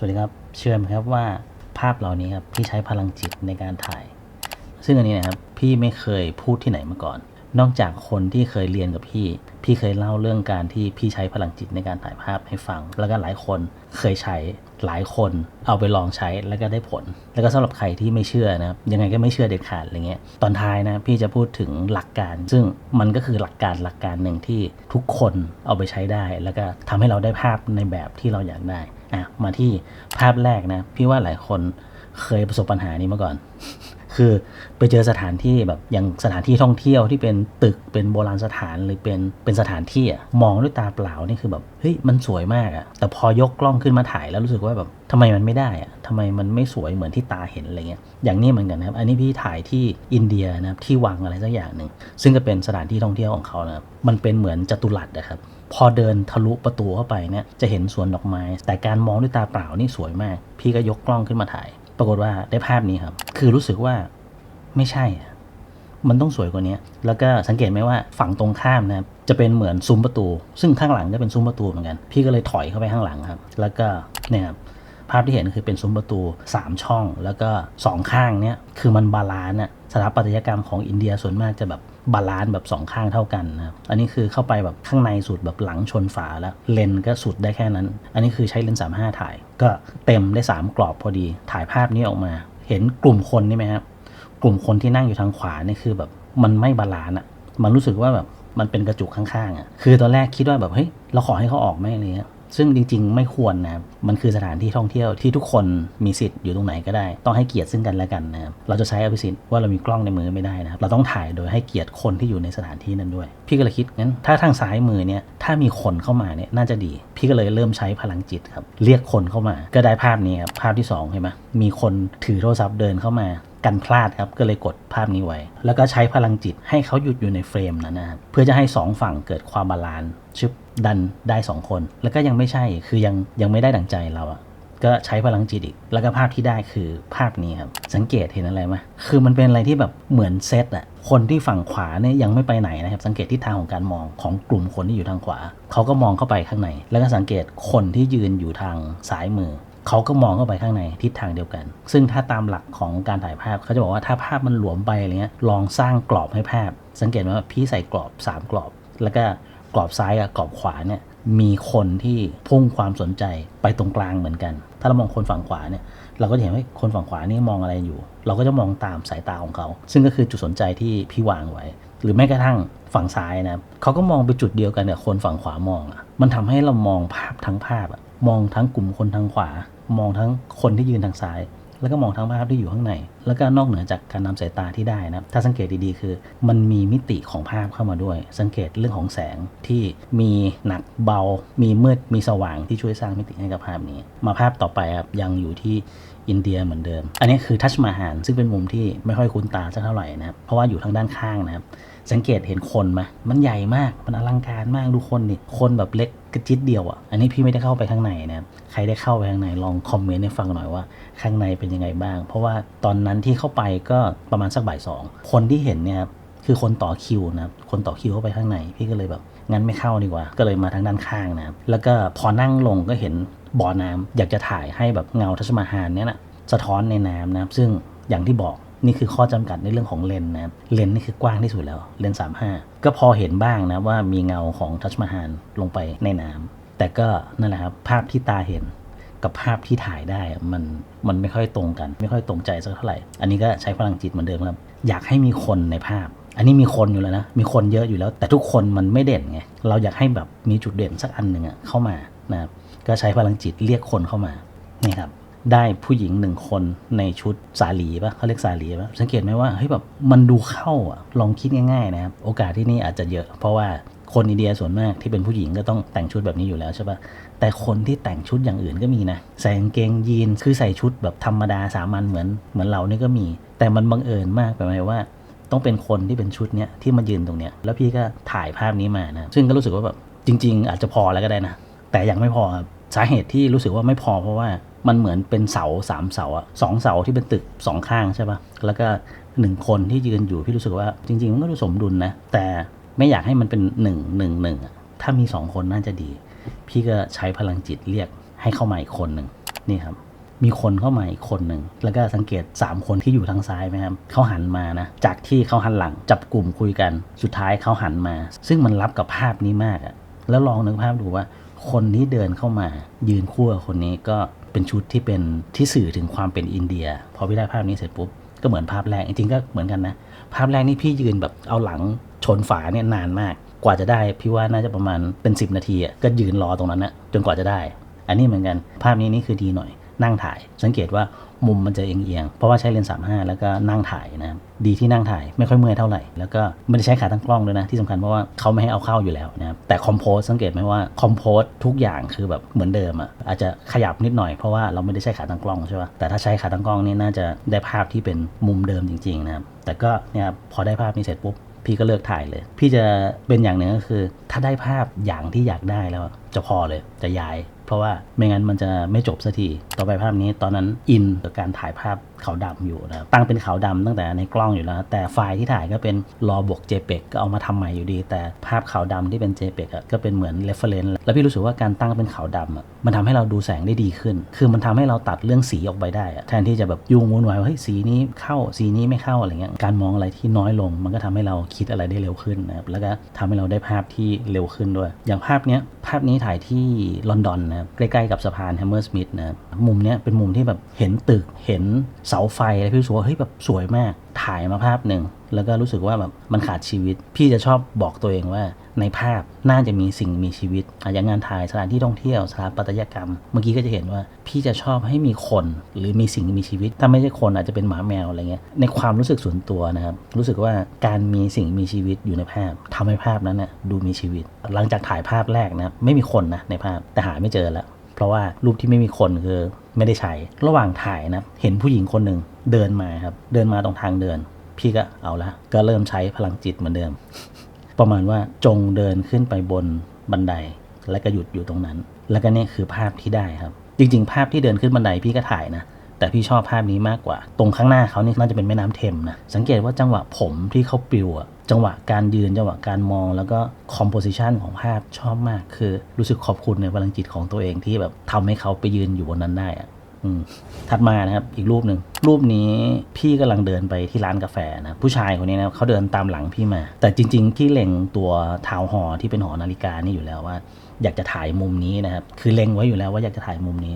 สวัสดีครับ เชื่อไหมครับว่าภาพเหล่านี้ครับพี่ใช้พลังจิตในการถ่าย ซึ่งอันนี้นะครับพี่ไม่เคยพูดที่ไหนมาก่อน นอกจากคนที่เคยเรียนกับพี่ พี่เคยเล่าเรื่องการที่พี่ใช้พลังจิตในการถ่ายภาพให้ฟัง แล้วก็หลายคนเคยใช้หลายคนเอาไปลองใช้แล้วก็ได้ผล แล้วก็สำหรับใครที่ไม่เชื่อนะครับยังไงก็ไม่เชื่อเด็ดขาดอะไรเงี้ยตอนท้ายนะพี่จะพูดถึงหลักการ ซึ่งมันก็คือหลักการหลักการหนึ่งที่ทุกคนเอาไปใช้ได้ แล้วก็ทำให้เราได้ภาพในแบบที่เราอยากได้ อะมาที่ภาพแรกนะ พี่ว่าหลายคนเคยประสบปัญหานี้มาก่อน คือไปเจอสถานที่แบบอย่างสถานที่ท่องเที่ยวที่เป็นตึกเป็นโบราณสถานหรือเป็นเป็นสถานที่อะมองด้วยตาเปล่านี่คือแบบเฮ้ยมันสวยมากอะแต่พอยกกล้องขึ้นมาถ่ายแล้วรู้สึกว่าแบบทำไมมันไม่ได้อะทำไมมันไม่สวยเหมือนที่ตาเห็นอะไรเงี้ยอย่างนี้เหมือนกันนะครับ อันนี้พี่ถ่ายที่อินเดียนะครับที่วังอะไรสักอย่างหนึ่งซึ่งก็เป็นสถานที่ท่องเที่ยวของเขานะครับมันเป็นเหมือนจัตุรัสนะครับ พอเดินทะลุประตูเข้าไปเนี่ยจะเห็นสวนดอกไม้ แต่การมองด้วยตาเปล่านี่สวยมาก พี่ก็ยกกล้องขึ้นมาถ่าย ปรากฏว่าได้ภาพนี้ครับ คือรู้สึกว่าไม่ใช่ มันต้องสวยกว่านี้ แล้วก็สังเกตไหมว่าฝั่งตรงข้ามนะครับจะเป็นเหมือนซุ้มประตู ซึ่งข้างหลังก็เป็นซุ้มประตูเหมือนกัน พี่ก็เลยถอยเข้าไปข้างหลังครับ แล้วก็เนี่ยครับ ภาพที่เห็นคือเป็นซุ้มประตู 3 ช่อง แล้วก็ 2 ข้างเนี่ยคือมันบาลานซ์อะสถาปัตยกรรมของอินเดียส่วนมากจะแบบบาลานซ์แบบ 2 ข้างเท่ากันนะครับอันนี้คือเข้าไปแบบข้างในสุดแบบหลังชนฝาแล้วเลนส์ก็สุดได้แค่นั้น อันนี้คือใช้เลนส์35 ถ่าย ก็เต็มได้ 3 กรอบพอดี ถ่ายภาพนี้ออกมา เห็นกลุ่มคนนี่ไหมครับกลุ่มคนที่นั่งอยู่ทางขวานี่คือแบบมันไม่บาลานซ์อะมันรู้สึกว่าแบบมันเป็นกระจุกข้างๆอะคือตอนแรกคิดว่าแบบเฮ้ยเราขอให้เขาออกไหมอะไรเงี้ย ซึ่งจริงๆ ไม่ควรนะครับ มันคือสถานที่ท่องเที่ยวที่ทุกคนมีสิทธิ์อยู่ตรงไหนก็ได้ ต้องให้เกียรติซึ่งกันและกันนะครับ เราจะใช้อภิสิทธิ์ว่าเรามีกล้องในมือไม่ได้นะครับ เราต้องถ่ายโดยให้เกียรติคนที่อยู่ในสถานที่นั้นด้วย พี่ก็เลยคิดงั้นถ้าทางซ้ายมือเนี่ย ถ้ามีคนเข้ามาเนี่ยน่าจะดี พี่ก็เลยเริ่มใช้พลังจิตครับ เรียกคนเข้ามา ก็ได้ภาพนี้ครับ ภาพที่สองเห็นไหมมีคนถือโทรศัพท์เดินเข้ามากันพลาดครับก็เลยกดภาพนี้ไว้ แล้วก็ใช้พลังจิตให้เขาหยุดอยู่ในเฟรมนั้นนะครับเพื่อจะให้สองฝั่งเกิดความบาลานซ์ชึบ ดันได้สองคน แล้วก็ยังไม่ใช่คือยังยังไม่ได้ดั่งใจเราอะก็ใช้พลังจิตอีก แล้วก็ภาพที่ได้คือภาพนี้ครับ สังเกตเห็นอะไรไหมคือมันเป็นอะไรที่แบบเหมือนเซตอะคนที่ฝั่งขวาเนี่ยยังไม่ไปไหนนะครับ สังเกตทิศทางของการมองของกลุ่มคนที่อยู่ทางขวา เขาก็มองเข้าไปข้างใน แล้วก็สังเกตคนที่ยืนอยู่ทางซ้ายมือ เขาก็มองเข้าไปข้างในทิศทางเดียวกัน ซึ่งถ้าตามหลักของการถ่ายภาพเขาจะบอกว่าถ้าภาพมันหลวมไปอะไรเงี้ย ลองสร้างกรอบให้ภาพ สังเกตว่าพี่ใส่กรอบ 3 กรอบ แล้วก็ กรอบซ้ายกับกรอบขวาเนี่ยมีคนที่พุ่งความสนใจไปตรงกลางเหมือนกัน ถ้าเรามองคนฝั่งขวาเนี่ยเราก็จะเห็นว่าคนฝั่งขวานี่มองอะไรอยู่ เราก็จะมองตามสายตาของเขา ซึ่งก็คือจุดสนใจที่พี่วางไว้ หรือแม้กระทั่งฝั่งซ้ายนะเขาก็มองไปจุดเดียวกันกับคนฝั่งขวามองอะมันทำให้เรามองภาพทั้งภาพอะมองทั้งกลุ่มคนทางขวา มองทั้งคนที่ยืนทางซ้าย แล้วก็มองทั้งภาพที่อยู่ข้างใน แล้วก็นอกเหนือจากการนำสายตาที่ได้นะถ้าสังเกตดีๆ คือ มันมีมิติของภาพเข้ามาด้วย สังเกตเรื่องของแสงที่มีหนักเบา มีมืดมีสว่างที่ช่วยสร้างมิติให้กับภาพนี้ มาภาพต่อไปครับยังอยู่ที่ อินเดียเหมือนเดิม อันนี้คือทัชมาฮานซึ่งเป็นมุมที่ไม่ค่อยคุ้นตาสักเท่าไหร่นะครับ เพราะว่าอยู่ทางด้านข้างนะครับ สังเกตเห็นคนไหมมันใหญ่มาก มันอลังการมากดูคนดิคนแบบเล็กกระจิตเดียวอะ่ะ อันนี้พี่ไม่ได้เข้าไปข้างในนะครับ ใครได้เข้าไปข้างในลองคอมเมนต์ให้ฟังหน่อยว่า ข้างในเป็นยังไงบ้าง เพราะว่าตอนนั้นที่เข้าไปก็ประมาณสักบ่ายสอง คนที่เห็นเนี่ยครับคือคนต่อคิวนะครับ คนต่อคิวเข้าไปข้างใน พี่ก็เลยแบบ งั้นไม่เข้าดีกว่า ก็เลยมาทางด้านข้างนะครับแล้วก็พอนั่งลงก็เห็นบ่อน้ำอยากจะถ่ายให้แบบเงาทัชมาฮานเนี่ยนะสะท้อนในน้ำนะครับซึ่งอย่างที่บอกนี่คือข้อจำกัดในเรื่องของเลนส์นะครับเลนส์นี่คือกว้างที่สุดแล้วเลนส์35 ก็พอเห็นบ้างนะว่ามีเงาของทัชมาฮานลงไปในน้ำแต่ก็นั่นแหละครับภาพที่ตาเห็นกับภาพที่ถ่ายได้มันมันไม่ค่อยตรงกัน ไม่ค่อยตรงใจสักเท่าไหร่ อันนี้ก็ใช้พลังจิตเหมือนเดิมครับ อยากให้มีคนในภาพ อันนี้มีคนอยู่แล้วนะ มีคนเยอะอยู่แล้ว แต่ทุกคนมันไม่เด่นไง เราอยากให้แบบมีจุดเด่นสักอันหนึ่งอะเข้ามานะครับก็ใช้พลังจิตเรียกคนเข้ามา นี่ครับ ได้ผู้หญิงหนึ่งคนในชุดสาลีปะเขาเรียกสาลีปะสังเกตไหมว่าเฮ้ยแบบมันดูเข้าอะลองคิดง่ายๆนะครับ โอกาสที่นี่อาจจะเยอะ เพราะว่าคนอินเดียส่วนมากที่เป็นผู้หญิงก็ต้องแต่งชุดแบบนี้อยู่แล้วใช่ปะแต่คนที่แต่งชุดอย่างอื่นก็มีนะ ใส่กางเกงยีน คือใส่ชุดแบบธรรมดาสามัญเหมือนเหมือนเรานี่ก็มี แต่มันบังเอิญมากไปไหมว่า ต้องเป็นคนที่เป็นชุดเนี้ยที่มายืนตรงเนี้ยแล้วพี่ก็ถ่ายภาพนี้มานะซึ่งก็รู้สึกว่าแบบจริง ๆ อาจจะพอแล้วก็ได้นะ แต่ยังไม่พอครับสาเหตุที่รู้สึกว่าไม่พอเพราะว่ามันเหมือนเป็นเสาสามเสาอะสองเสาที่เป็นตึกสองข้างใช่ปะแล้วก็หนึ่งคนที่ยืนอยู่พี่รู้สึกว่าจริง ๆ มันก็ดูสมดุลนะ แต่ไม่อยากให้มันเป็นหนึ่งหนึ่งหนึ่งถ้ามีสองคนน่าจะดี พี่ก็ใช้พลังจิตเรียกให้เข้ามาอีกคนหนึ่งนี่ครับ มีคนเข้ามาอีกคนหนึ่ง แล้วก็สังเกต 3 คนที่อยู่ทางซ้ายไหมครับเขาหันมานะ จากที่เขาหันหลังจับกลุ่มคุยกัน สุดท้ายเขาหันมา ซึ่งมันรับกับภาพนี้มากอะแล้วลองนึกภาพดูว่า คนที่เดินเข้ามา ยืนคู่กับคนนี้ก็เป็นชุดที่เป็นที่สื่อถึงความเป็นอินเดีย พอพี่ได้ภาพนี้เสร็จปุ๊บก็เหมือนภาพแรกจริงๆก็เหมือนกันนะ ภาพแรกนี่พี่ยืนแบบเอาหลังชนฝาเนี่ยนานมาก กว่าจะได้พี่ว่าน่าจะประมาณเป็น 10 นาทีอะก็ยืนรอตรงนั้นนะจนกว่าจะได้ อันนี้เหมือนกันภาพนี้นี่คือดีหน่อย นั่งถ่าย สังเกตว่ามุมมันจะเอียงๆ เพราะว่าใช้เลนส์35 แล้วก็นั่งถ่ายนะครับดีที่นั่งถ่ายไม่ค่อยเมื่อยเท่าไหร่ แล้วก็ไม่ได้ใช้ขาตั้งกล้องด้วยนะ ที่สำคัญเพราะว่าเขาไม่ให้เอาเข้าอยู่แล้วนะครับแต่คอมโพสสังเกตไหมว่าคอมโพสทุกอย่างคือแบบเหมือนเดิมอะอาจจะขยับนิดหน่อยเพราะว่าเราไม่ได้ใช้ขาตั้งกล้องใช่ป่ะแต่ถ้าใช้ขาตั้งกล้องนี่น่าจะได้ภาพที่เป็นมุมเดิมจริงๆนะครับแต่ก็เนี่ยพอได้ภาพนี้เสร็จปุ๊บพี่ก็เลิกถ่ายเลย พี่จะเป็นอย่างหนึ่งก็คือ ถ้าได้ภาพอย่างที่อยากได้แล้วจะพอเลยจะย้าย เพราะว่าไม่งั้นมันจะไม่จบสักทีต่อไปภาพนี้ตอนนั้นอินกับการถ่ายภาพขาวดำอยู่นะตั้งเป็นขาวดำตั้งแต่ในกล้องอยู่แล้ว แต่ไฟล์ที่ถ่ายก็เป็นรอบวก JPEG ก็เอามาทำใหม่อยู่ดี แต่ภาพขาวดำที่เป็น JPEG อะก็เป็นเหมือน reference แล้วพี่รู้สึกว่าการตั้งเป็นขาวดำมันทำให้เราดูแสงได้ดีขึ้น คือมันทำให้เราตัดเรื่องสีออกไปได้ แทนที่จะแบบยุ่งวุ่นวายว่าเฮ้ยสีนี้เข้าสีนี้ไม่เข้าอะไรเงี้ยการมองอะไรที่น้อยลง มันก็ทำให้เราคิดอะไรได้เร็วขึ้นนะครับแล้วก็ทำให้เราได้ภาพที่เร็วขึ้นด้วย อย่างภาพเนี้ย ภาพนี้ถ่ายที่ลอนดอนนะครับใกล้ๆกับสะพานแฮมเมอร์สมิธนะครับมุมเนี้ยเป็นมุมที่แบบเห็นตึกเห็นเสาไฟอะไรพี่รู้สึกว่าเฮ้ยแบบสวยมากถ่ายมาภาพหนึ่ง แล้วก็รู้สึกว่าแบบมันขาดชีวิต พี่จะชอบบอกตัวเองว่าในภาพน่าจะมีสิ่งมีชีวิตอย่างงานถ่ายสถานที่ท่องเที่ยวสถาปัตยกรรม เมื่อกี้ก็จะเห็นว่า พี่จะชอบให้มีคนหรือมีสิ่งมีชีวิต ถ้าไม่ใช่คนอาจจะเป็นหมาแมวอะไรเงี้ยในความรู้สึกส่วนตัวนะครับ รู้สึกว่าการมีสิ่งมีชีวิตอยู่ในภาพทำให้ภาพนั้นน่ะดูมีชีวิต หลังจากถ่ายภาพแรกนะไม่มีคนนะในภาพแต่หาไม่เจอแล้วเพราะว่ารูปที่ไม่มีคนคือไม่ได้ใช้ ระหว่างถ่ายนะ เห็นผู้หญิงคนหนึ่งเดินมาครับ เดินมาตรงทางเดิน พี่ก็เอาละก็เริ่มใช้พลังจิตเหมือนเดิม ประมาณว่าจงเดินขึ้นไปบนบันไดแล้วก็หยุดอยู่ตรงนั้น แล้วก็นี่คือภาพที่ได้ครับ จริง ๆ ภาพที่เดินขึ้นบันไดพี่ก็ถ่ายนะแต่พี่ชอบภาพนี้มากกว่า ตรงข้างหน้าเขานี่น่าจะเป็นแม่น้ำเทมนะ สังเกตว่าจังหวะผมที่เขาปลิวอะจังหวะการยืน จังหวะการมอง แล้วก็คอมโพสิชันของภาพชอบมาก คือรู้สึกขอบคุณในพลังจิตของตัวเองที่แบบทำให้เขาไปยืนอยู่บนนั้นได้อะ ถัดมานะครับอีกรูปหนึ่งรูปนี้พี่กำลังเดินไปที่ร้านกาแฟนะผู้ชายคนนี้นะเขาเดินตามหลังพี่มา แต่จริง ๆ พี่เล็งตัวทาวหอที่เป็นหอนาฬิกานี่อยู่แล้วว่า อยากจะถ่ายมุมนี้นะครับคือเล็งไว้อยู่แล้วว่าอยากจะถ่ายมุมนี้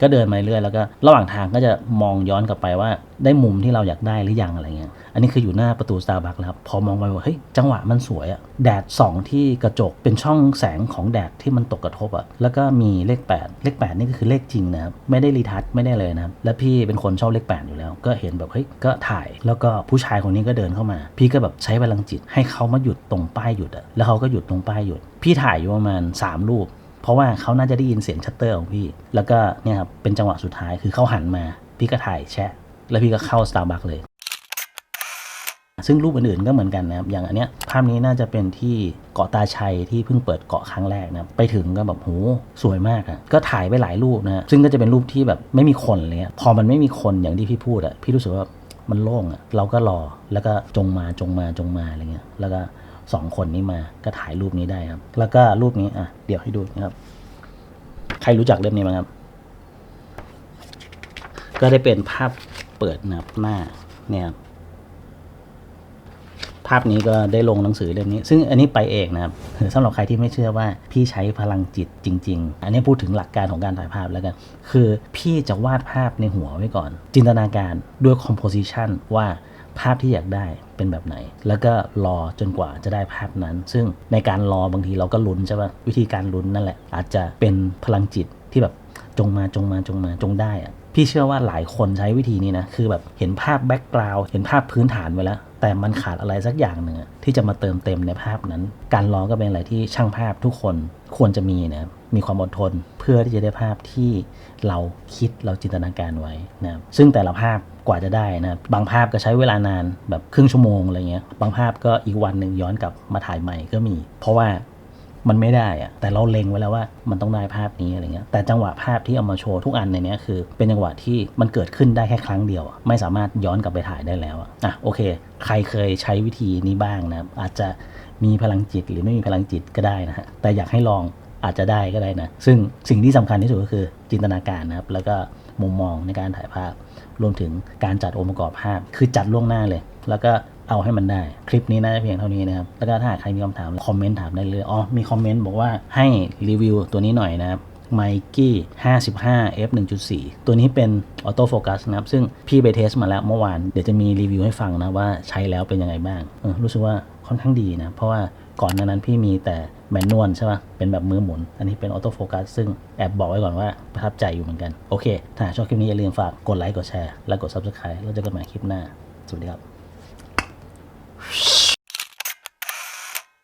ก็เดินมาเรื่อยแล้วก็ระหว่างทางก็จะมองย้อนกลับไปว่าได้มุมที่เราอยากได้หรือยังอะไรเงี้ย อันนี้คืออยู่หน้าประตูสตาร์บัคแล้วครับพอมองไปว่าเฮ้ยจังหวะมันสวยอะแดดส่องที่กระจกเป็นช่องแสงของแดดที่มันตกกระทบอะแล้วก็มีเลข 8 เลข 8 นี่ก็คือเลขจริงนะครับไม่ได้รีทัชไม่ได้เลยนะครับแล้วพี่เป็นคนชอบเลข 8 อยู่แล้ว ก็เห็นแบบเฮ้ยก็ถ่าย แล้วก็ผู้ชายคนนี้ก็เดินเข้ามา พี่ก็แบบใช้พลังจิตให้เขามาหยุดตรงป้ายหยุดอะแล้วเขาก็หยุดตรงป้ายหยุด พี่ถ่ายอยู่ประมาณสามรูป ราะว่าเขาน่าจะได้ยินเสียงชัตเตอร์ของพี่ แล้วก็เนี่ยครับเป็นจังหวะสุดท้ายคือเขาหันมา พี่ก็ถ่ายแชะ แล้วพี่ก็เข้า Starbucks เลย ซึ่งรูปอื่นๆก็เหมือนกันนะครับ อย่างอันเนี้ยภาพนี้น่าจะเป็นที่เกาะตาชัยที่เพิ่งเปิดเกาะครั้งแรกนะไปถึงก็แบบโหสวยมากอะก็ถ่ายไปหลายรูปนะซึ่งก็จะเป็นรูปที่แบบไม่มีคนเลยอะพอมันไม่มีคนอย่างที่พี่พูดอะพี่รู้สึกว่ามันโล่งอะเราก็รอแล้วก็จงมาจงมาจงมาอะไรเงี้ยแล้วก็ สองคนนี้มาก็ถ่ายรูปนี้ได้ครับ แล้วก็รูปนี้อะเดี๋ยวให้ดูนะครับ ใครรู้จักเล่มนี้ไหมครับ ก็ได้เป็นภาพเปิดนะครับหน้าเนี่ยภาพนี้ก็ได้ลงหนังสือเล่มนี้ ซึ่งอันนี้ไปเองนะครับสำหรับใครที่ไม่เชื่อว่าพี่ใช้พลังจิตจริง ๆ อันนี้พูดถึงหลักการของการถ่ายภาพแล้วกัน คือพี่จะวาดภาพในหัวไว้ก่อน จินตนาการด้วยคอมโพสิชันว่า ภาพที่อยากได้เป็นแบบไหน แล้วก็รอจนกว่าจะได้ภาพนั้น ซึ่งในการรอบางทีเราก็ลุ้นใช่ป่ะวิธีการลุ้นนั่นแหละ อาจจะเป็นพลังจิตที่แบบจงมาจงมาจงมาจงได้อะพี่เชื่อว่าหลายคนใช้วิธีนี้นะ คือแบบเห็นภาพแบ็กกราวด์เห็นภาพพื้นฐานไว้แล้ว แต่มันขาดอะไรสักอย่างหนึ่งที่จะมาเติมเต็มในภาพนั้น การรอก็เป็นอะไรที่ช่างภาพทุกคนควรจะมีนะครับ มีความอดทนเพื่อที่จะได้ภาพที่เราคิดเราจินตนาการไว้นะครับซึ่งแต่ละภาพกว่าจะได้นะครับบางภาพก็ใช้เวลานานแบบครึ่งชั่วโมงอะไรเงี้ยบางภาพก็อีกวันหนึ่งย้อนกลับมาถ่ายใหม่ก็มี เพราะว่ามันไม่ได้อะแต่เราเล็งไว้แล้วว่ามันต้องได้ภาพนี้อะไรเงี้ย แต่จังหวะภาพที่เอามาโชว์ทุกอันในนี้คือ เป็นจังหวะที่มันเกิดขึ้นได้แค่ครั้งเดียว ไม่สามารถย้อนกลับไปถ่ายได้แล้วอะอะโอเค ใครเคยใช้วิธีนี้บ้างนะอาจจะมีพลังจิตหรือไม่มีพลังจิตก็ได้นะฮะ แต่อยากให้ลอง อาจจะได้ก็ได้นะ ซึ่งสิ่งที่สำคัญที่สุดก็คือจินตนาการนะครับ แล้วก็มุมมองในการถ่ายภาพ รวมถึงการจัดองค์ประกอบภาพ คือจัดล่วงหน้าเลย แล้วก็เอาให้มันได้ คลิปนี้น่าจะเพียงเท่านี้นะครับ แล้วก็ถ้าใครมีคำถามคอมเมนต์ถามได้เลย อ๋อ มีคอมเมนต์บอกว่าให้รีวิวตัวนี้หน่อยนะครับไมกี้55 f 1.4 ตัวนี้เป็นออโต้โฟกัสนะครับ ซึ่งพี่ไปเทสมาแล้วเมื่อวาน เดี๋ยวจะมีรีวิวให้ฟังนะว่าใช้แล้วเป็นยังไงบ้างเออรู้สึกว่าค่อนข้างดีนะ เพราะว่าก่อนหน้านั้นพี่มีแต่ แมนนวลใช่ไหมเป็นแบบมือหมุน อันนี้เป็นออโต้โฟกัสซึ่งแอบบอกไว้ก่อนว่าประทับใจอยู่เหมือนกัน โอเค ถ้าชอบคลิปนี้อย่าลืมฝากกดไลค์กดแชร์และกด Subscribe แล้วเจอกันใหม่คลิปหน้า สวัสดีครับ